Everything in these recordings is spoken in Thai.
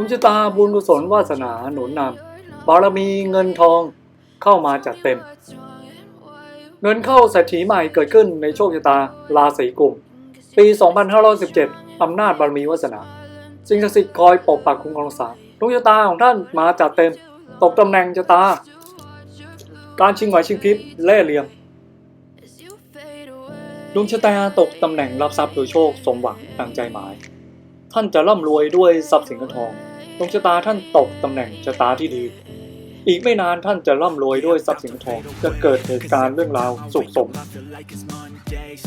ดวงชะตาบุญกุศลวาสนาหนุนนำบารมีเงินทองเข้ามาจัดเต็ม เงินเข้าเศรษฐีใหม่เกิดขึ้นในโชคชะตาราศีกุมปี 2517 อำนาจบารมีวาสนาสิ่งศักดิ์สิทธิ์คอยปกปักคุ้มครองรักษาดวงชะตาของท่านมาจัดเต็ม ตกตำแหน่งชะตา การชิงไหวชิงพริบเล่ห์เหลี่ยมดวงชะตาตกตำแหน่งรับทรัพย์โดยโชคสมหวังดังใจหมาย ท่านจะร่ำรวยด้วยทรัพย์สินเงินทอง ดวงชะตาท่านตกตำแหน่งชะตาที่ดี อีกไม่นานท่านจะร่ำรวยด้วยทรัพย์สินทอง จะเกิดเหตุการณ์เรื่องราวสุขสม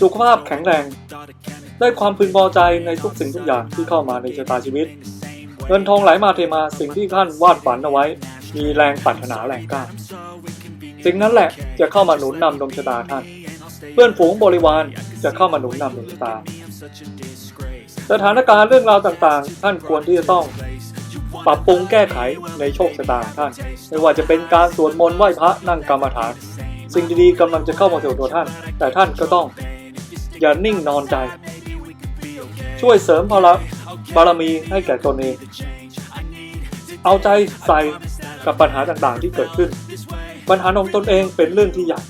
สุขภาพแข็งแรง ได้ความพึงพอใจในทุกสิ่งทุกอย่างที่เข้ามาในชะตาชีวิต เงินทองไหลมาเทมาสิ่งที่ท่านวาดฝันเอาไว้ มีแรงปรารถนาแรงกล้าสิ่งนั้นแหละจะเข้ามาหนุนนำดวงชะตาท่าน เพื่อนฝูงบริวารจะเข้ามาหนุนนำดวงชะตาสถานการณ์เรื่องราวต่างๆ ท่านควรที่จะต้อง ปรับปรุงแก้ไขในโชคชะตาท่าน ไม่ว่าจะเป็นการสวดมนต์ไหว้พระนั่งกรรมฐาน สิ่งดีๆกำลังจะเข้ามาสู่ตัวท่าน แต่ท่านก็ต้อง อย่านิ่งนอนใจ ช่วยเสริมพลังบารมีให้แก่ตนเอง เอาใจใส่กับปัญหาต่างๆที่เกิดขึ้น ปัญหาของตนเองเป็นเรื่องที่ใหญ่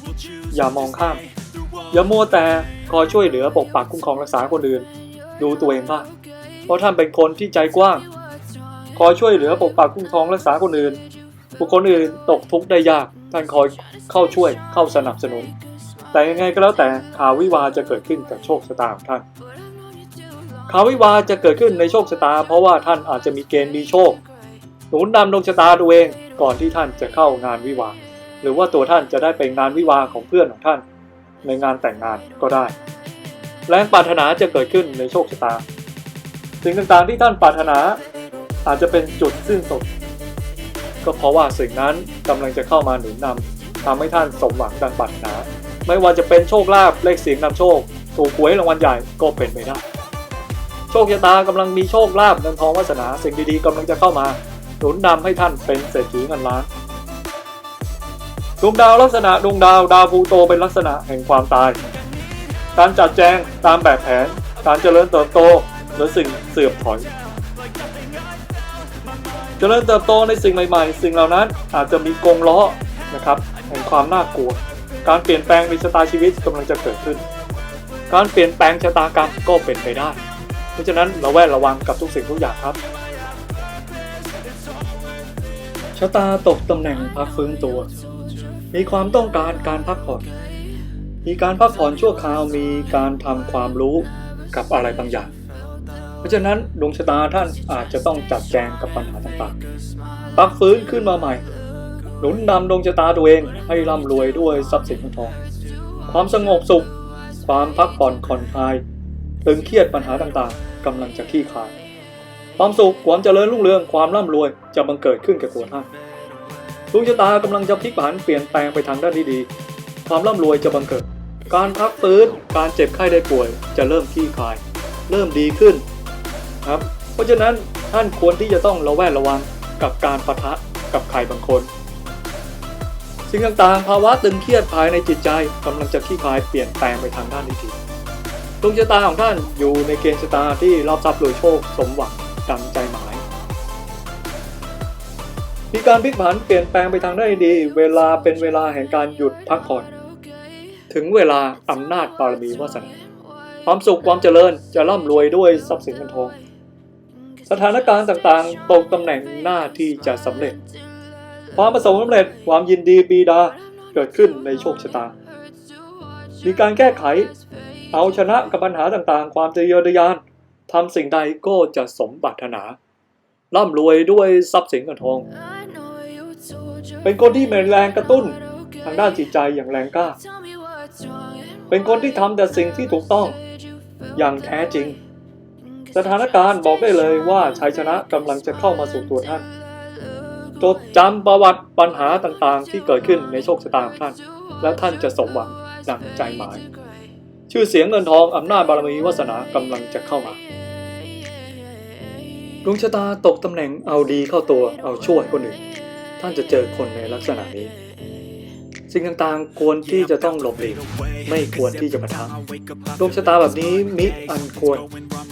อย่ามองข้าม อย่ามัวแต่คอยช่วยเหลือปกปักคุ้มครองรักษาคนอื่น ดูตัวเองบ้างเพราะท่านเป็นคนที่ใจกว้าง คอยช่วยเหลือปกปักคุ้มครองรักษาคนอื่น บุคคลอื่นตกทุกข์ได้ยาก ท่านคอยเข้าช่วยเข้าสนับสนุน แต่ยังไงก็แล้วแต่ข่าววิวาจะเกิดขึ้นกับโชคชะตาของท่านข่าววิวาจะเกิดขึ้นในโชคชะตา เพราะว่าท่านอาจจะมีเกณฑ์มีโชค หนุนนำดวงชะตาตัวเองก่อนที่ท่านจะเข้างานวิวาหรือว่าตัวท่านจะได้ไปงานวิวาของเพื่อนของท่าน ในงานแต่งงานก็ได้ แรงปรารถนาจะเกิดขึ้นในโชคชะตา สิ่งต่างๆที่ท่านปรารถนา อาจจะเป็นจุดสิ้นสุด ก็เพราะว่าสิ่งนั้นกำลังจะเข้ามาหนุนนำทำให้ท่านสมหวังดังปรารถนา ไม่ว่าจะเป็นโชคลาภเลขเสียงนำโชค ถูกหวยรางวัลใหญ่ก็เป็นไปได้ โชคชะตากำลังมีโชคลาภเงินทองวาสนาสิ่งดีๆกำลังจะเข้ามา หนุนนำให้ท่านเป็นเศรษฐีเงินล้านดวงดาวลักษณะดวงดาวดาวพูโตเป็นลักษณะแห่งความตาย การจัดแจงตามแบบแผน การเจริญเติบโตหรือสิ่งเสื่อมถอย จริญเติบโตในสิ่งใหม่ๆ สิ่งเหล่านั้นอาจจะมีกงล้อนะครับแห่งความน่ากลัว การเปลี่ยนแปลงในชะตาชีวิตกำลังจะเกิดขึ้น การเปลี่ยนแปลงชะตากรรมก็เป็นไปได้ เพราะฉะนั้นเราแวดระวังกับทุกสิ่งทุกอย่างครับ ชะตาตกตำแหน่งพักฟื้นตัว มีความต้องการการพักผ่อน มีการพักผ่อนชั่วคราว มีการทำความรู้กับอะไรบางอย่าง เพราะฉะนั้นดวงชะตาท่านอาจจะต้องจัดแจงกับปัญหาต่างๆพักฟื้นขึ้นมาใหม่ หนุนนำดวงชะตาตัวเองให้ร่ำรวยด้วยทรัพย์สินเงินทอง ความสงบสุข ความพักผ่อนผ่อนคลายตึงเครียดปัญหาต่างๆกำลังจะคลี่คลาย ความสุขความเจริญรุ่งเรืองความร่ำรวยจะบังเกิดขึ้นแกับตัวท่านดวงชะตากำลังจะพลิกผันเปลี่ยนแปลงไปทางด้านที่ดี ความร่ำรวยจะบังเกิด การพักฟื้น การเจ็บไข้ได้ป่วย จะเริ่มคลี่คลาย เริ่มดีขึ้น ครับ เพราะฉะนั้นท่านควรที่จะต้องระแวดระวังกับการปะทะกับใครบางคน สิ่งต่างๆ ภาวะตึงเครียดภายในจิตใจกำลังจะคลี่คลายเปลี่ยนแปลงไปทางด้านดีดวงชะตาของท่านอยู่ในเกณฑ์ชะตาที่รับทรัพย์โดยโชคสมหวังดังใจหมาย มีการพลิกผันเปลี่ยนแปลงไปทางได้ดี เวลาเป็นเวลาแห่งการหยุดพักผ่อน ถึงเวลาอำนาจบารมีวาสนาความสุขความเจริญจะร่ำรวยด้วยทรัพย์สินเงินทอง สถานการณ์ต่างๆตรงตำแหน่งหน้าที่จะสำเร็จ ความประสบความสำเร็จความยินดีปีดาเกิดขึ้นในโชคชะตา มีการแก้ไข เอาชนะกับปัญหาต่างๆ ความทะเยอทะยานทำสิ่งใดก็จะสมปรารถนา ร่ำรวยด้วยทรัพย์สินเงินทอง เป็นคนที่มีแรงกระตุ้นทางด้านจิตใจอย่างแรงกล้า เป็นคนที่ทำแต่สิ่งที่ถูกต้องอย่างแท้จริง สถานการณ์บอกได้เลยว่าชัยชนะกำลังจะเข้ามาสู่ตัวท่าน จดจำประวัติปัญหาต่างๆ ที่เกิดขึ้นในโชคชะตาท่าน และท่านจะสมหวังดังใจหมาย ชื่อเสียงเงินทองอำนาจบารมีวาสนากำลังจะเข้ามาดวงชะตาตกตำแหน่งเอาดีเข้าตัวเอาช่วยคนอื่น ท่านจะเจอคนในลักษณะนี้ สิ่งต่างๆ ควรที่จะต้องหลบหลีกไม่ควรที่จะปะทะดวงชะตาแบบนี้มิอันควร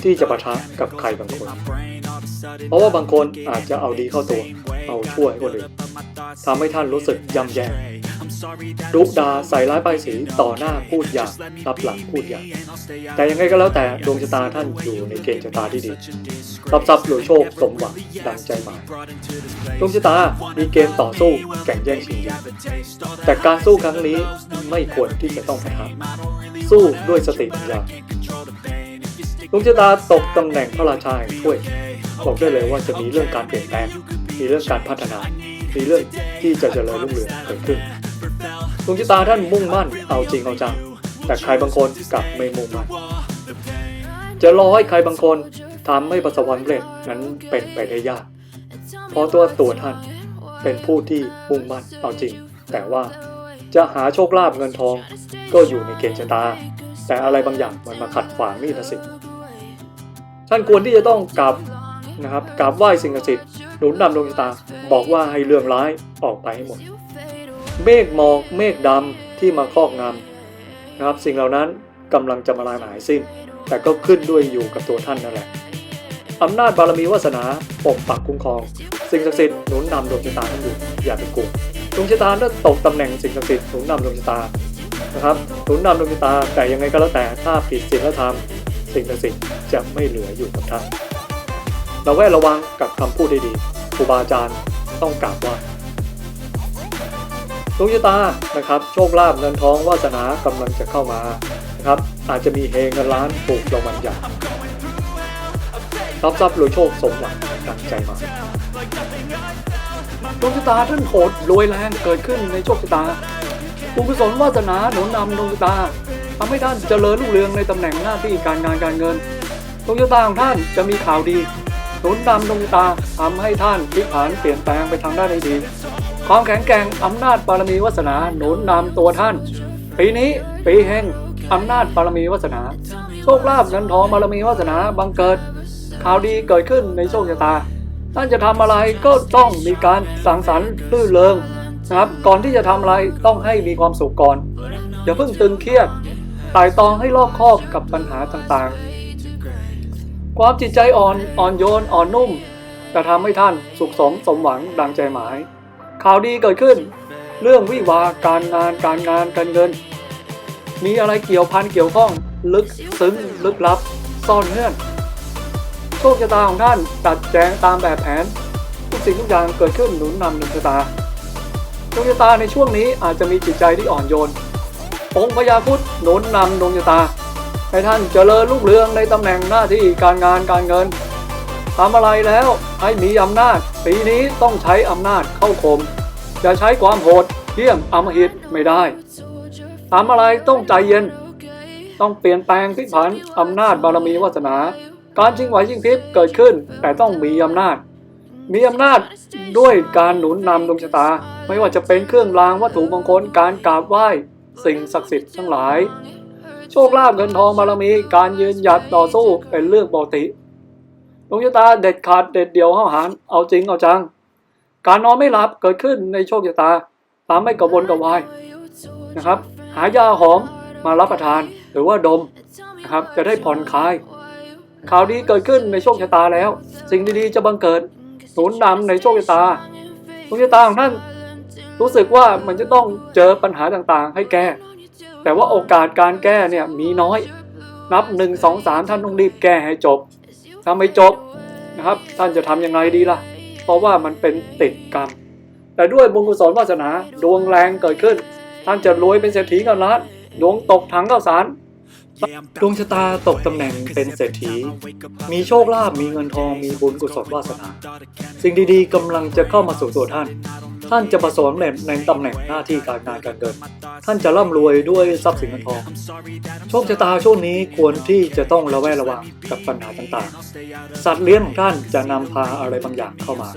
ที่จะปะทะกับใครบางคน เพราะว่าบางคนอาจจะเอาดีเข้าตัว เอาช่วยคนอื่นทำให้ท่านรู้สึกย่ำแย่ ดุดาใส่ร้ายป้ายสีต่อหน้าพูดอย่างรับหลังพูดอย่าง แต่ยังไงก็แล้วแต่ดวงชะตาท่านอยู่ในเกณฑ์ชะตาที่ดีรับทรัพย์หรวยโชคสมหวังดังใจหมายดวงชะตามีเกมต่อสู้แข่งแย่งชิงดีแต่การสู้ครั้งนี้ไม่ควรที่จะต้องปะทะสู้ด้วยสติปัญญาดวงชะตาตกตำแหน่งพระราชาแห่งถ้วยบอกได้เลยว่าจะมีเรื่องการเปลี่ยนแปลงมีเรื่องการพัฒนามีเรื่องที่จะเจริญรุ่งเรืองเกิดขึ้น ดวงชะตาท่านมุ่งมั่นเอาจริงเอาจัง แต่ใครบางคนกลับไม่มุ่งมั่นจะรอให้ใครบางคนทำให้ประสบความสำเร็จนั้นเป็นไปได้ยาก เพราะตัวตัวท่านเป็นผู้ที่มุ่งมั่นเอาจริง แต่ว่าจะหาโชคลาภเงินทองก็อยู่ในเกณฑ์ชะตา แต่อะไรบางอย่างมันมาขัดขวางนี่นะสิท่านควรที่จะต้องกราบนะครับกราบไหว้สิ่งศักดิ์สิทธิ์หนุนนำดวงชะตา บอกว่าให้เรื่องร้ายออกไปให้หมด เมฆหมอกเมฆดำที่มาครอบงำนะครับ สิ่งเหล่านั้นกำลังจะมาลายหายสิ้น แต่ก็ขึ้นด้วยอยู่กับตัวท่านนั่นแหละอำนาจบารมีวาสนาปกปักคุ้มครอง สิ่งศักดิ์สิทธิ์หนุนนำดวงชะตาท่านอยู่อย่าไปกลัวดวงชะตาถ้าตกตำแหน่งสิ่งศักดิ์สิทธิ์หนุนนำดวงชะตานะครับหนุนนำดวงชะตาแต่ยังไงก็แล้วแต่ถ้าผิดศีลธรรมสิ่งศักดิ์สิทธิ์จะไม่เหลืออยู่กับท่านเราแวดระวังกับคำพูดดีๆครูบาอาจารย์ต้องกราบไหว่า ดวงชะตานะครับโชคลาภเงินทองวาสนากำลังจะเข้ามานะครับอาจจะมีเฮเงินล้านถูกรางวัลใหญ่รับทรัพย์รวยโชคสมหวังดังใจมาดวงชะตาท่านโหดรวยแรงเกิดขึ้นในโชคชะตาบุญกุศลวาสนาหนุนนำดวงชะตาทำให้ท่านเจริญรุ่งเรืองในตำแหน่งหน้าที่การงานการเงินดวงชะตาของท่านจะมีข่าวดีหนุนนำดวงชะตาทำให้ท่านพลิกผันเปลี่ยนแปลงไปทางด้านที่ดี ความแข็งแกร่งอำนาจบารมีวาสนาหนุนนำตัวท่าน ปีนี้ปีแห่งอำนาจบารมีวาสนา โชคลาภเงินทองบารมีวาสนาบังเกิด ข่าวดีเกิดขึ้นในโชคชะตา ท่านจะทำอะไรก็ต้องมีการสังสรรค์ลื่นเริงนะครับก่อนที่จะทำอะไรต้องให้มีความสุขก่อนอย่าเพิ่งตึงเครียดไต่ตองให้รอบคอบกับปัญหาต่างๆ ความจิตใจอ่อนอ่อนโยนอ่อนนุ่มจะทำให้ท่านสุขสมสมหวังดังใจหมาย ข่าวดีเกิดขึ้น เรื่องวิวาการงานการงานการเงิน มีอะไรเกี่ยวพันเกี่ยวข้อง ลึกซึ้งลึกลับ ซ่อนเงื่อน โชคชะตาของท่านจัดแจงตามแบบแผน ทุกสิ่งทุกอย่างเกิดขึ้นหนุนนำดวงชะตาดวงชะตาในช่วงนี้อาจจะมีจิตใจที่อ่อนโยนองค์พญาพุทธหนุนนำดวงชะตา ให้ท่านเจริญรุ่งเรืองในตำแหน่งหน้าที่การงานการเงิน ทำอะไรแล้วให้มีอำนาจ ปีนี้ต้องใช้อำนาจเข้าคมอย่าใช้ความโหดเที่ยมอำมหิตไม่ได้ทำอะไรต้องใจเย็น ต้องเปลี่ยนแปลงพลิกผันอำนาจบารมีวาสนา การชิงไหวชิงพริบเกิดขึ้น แต่ต้องมีอำนาจ มีอำนาจด้วยการหนุนนำดวงชะตา ไม่ว่าจะเป็นเครื่องรางวัตถุมงคลการกราบไหว้สิ่งศักดิ์สิทธิ์ทั้งหลาย โชคลาภเงินทองบารมี การยืนหยัดต่อสู้เป็นเรื่องปกติ ดวงชะตาเด็ดขาดเด็ดเดี่ยวห้าวหาญเอาจริงเอาจัง การนอนไม่หลับเกิดขึ้นในโชคชะตาตามไม่กระวนกระวายนะครับ หายาหอมมารับประทานหรือว่าดมนะครับจะได้ผ่อนคลายข่าวดีเกิดขึ้นในโชคชะตาแล้ว สิ่งดีๆจะบังเกิดหนุนนำในโชคชะตาดวงชะตาของท่านรู้สึกว่ามันจะต้องเจอปัญหาต่างๆ ให้แก้ แต่ว่าโอกาสการแก้เนี่ยมีน้อย นับหนึ่งสองสามท่านต้องรีบแก้ให้จบ ถ้าไม่จบนะครับ ท่านจะทำยังไงดีล่ะ เพราะว่ามันเป็นติดกรรม แต่ด้วยบุญกุศลวาสนาดวงแรงเกิดขึ้น ท่านจะรวยเป็นเศรษฐีเงินล้านดวงตกถังข้าวสารดวงชะตาตกตำแหน่งเป็นเศรษฐี มีโชคลาภมีเงินทองมีบุญกุศลวาสนา สิ่งดีๆกำลังจะเข้ามาสู่ตัวท่าน ท่านจะประสบความสำเร็จในตำแหน่งหน้าที่การงานการเงิน ท่านจะร่ำรวยด้วยทรัพย์สินเงินทอง โชคชะตาช่วงนี้ควรที่จะต้องระแวดระวังกับปัญหาต่างๆ สัตว์เลี้ยงของท่านจะนำพาอะไรบางอย่างเข้ามา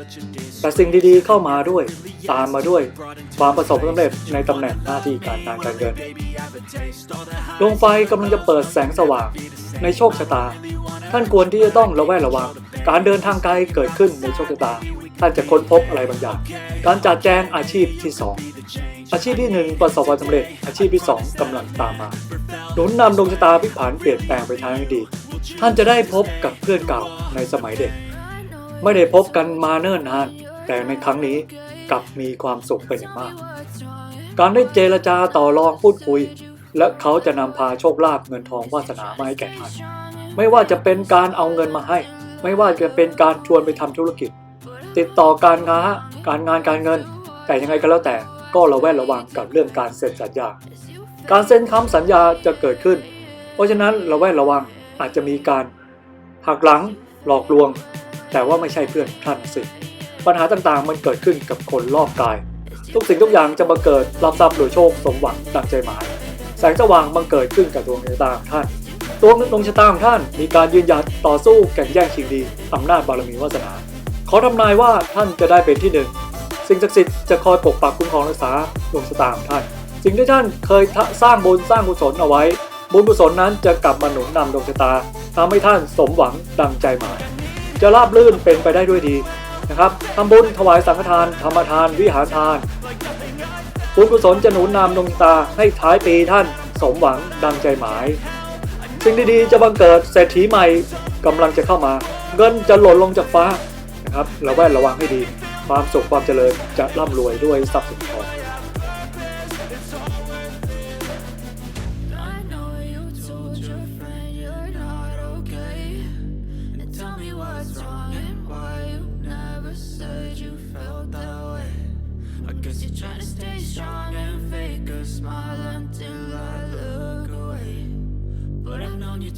แต่สิ่งดีๆเข้ามาด้วย ตามมาด้วย ความประสบความสำเร็จในตำแหน่งหน้าที่การงานการเงิน ดวงไฟกำลังจะเปิดแสงสว่างในโชคชะตา ท่านควรที่จะต้องระแวดระวัง การเดินทางไกลเกิดขึ้นในโชคชะตา ท่านจะค้นพบอะไรบางอย่าง การจัดแจงอาชีพที่สองอาชีพที่หนึ่งประสบความสำเร็จ อาชีพที่สองกำลังตามมา หนุนนำดวงชะตาพิผันเปลี่ยนแปลงไปทางที่ดี ท่านจะได้พบกับเพื่อนเก่าในสมัยเด็ก ไม่ได้พบกันมาเนิ่นนาน แต่ในครั้งนี้กลับมีความสุขเป็นอย่างมาก การได้เจรจาต่อรองพูดคุย และเขาจะนำพาโชคลาภเงินทองวาสนามาให้แก่ท่าน ไม่ว่าจะเป็นการเอาเงินมาให้ ไม่ว่าจะเป็นการชวนไปทำธุรกิจ ติดต่อการงานการงานการเงิน แต่ยังไงก็แล้วแต่ก็ระแวดระวังกับเรื่องการเซ็นสัญญา การเซ็นคำสัญญาจะเกิดขึ้น เพราะฉะนั้นระแวดระวังอาจจะมีการหักหลังหลอกลวง แต่ว่าไม่ใช่เพื่อนท่านสิปัญหาต่างๆ มันเกิดขึ้นกับคนรอบกาย ทุกสิ่งทุกอย่างจะมาเกิดรับทรัพย์โดยโชคสมหวังดังใจหมายแสงสว่างบังเกิดขึ้นกับดวงชะตาของท่านดวงดวงชะตาของท่านมีการยืนหยัดต่อสู้แข่งแย่งชิงดีอำนาจบารมีวาสนา ขอทำนายว่าท่านจะได้เป็นที่หนึ่งสิ่งศักดิ์สิทธิ์จะคอยปกปักคุ้มครองรักษาดวงชะตาของท่าน สิ่งที่ท่านเคยสร้างบุญสร้างกุศลเอาไว้ บุญกุศลนั้นจะกลับมาหนุนนำดวงชะตาทำให้ท่านสมหวังดังใจหมาย จะราบลื่นเป็นไปได้ด้วยดีนะครับทำบุญถวายสังฆทานธรรมทานวิหารทาน บุญกุศลจะหนุนนำดวงชะตาให้ท้ายปีท่านสมหวังดังใจหมาย สิ่งดีๆจะบังเกิดเศรษฐีใหม่กำลังจะเข้ามา เงินจะหล่นลงจากฟ้า นะครับราแวดระวังให้ดี ความสุขความเจริญจะร่ำรวยด้วยทรัพย์สิน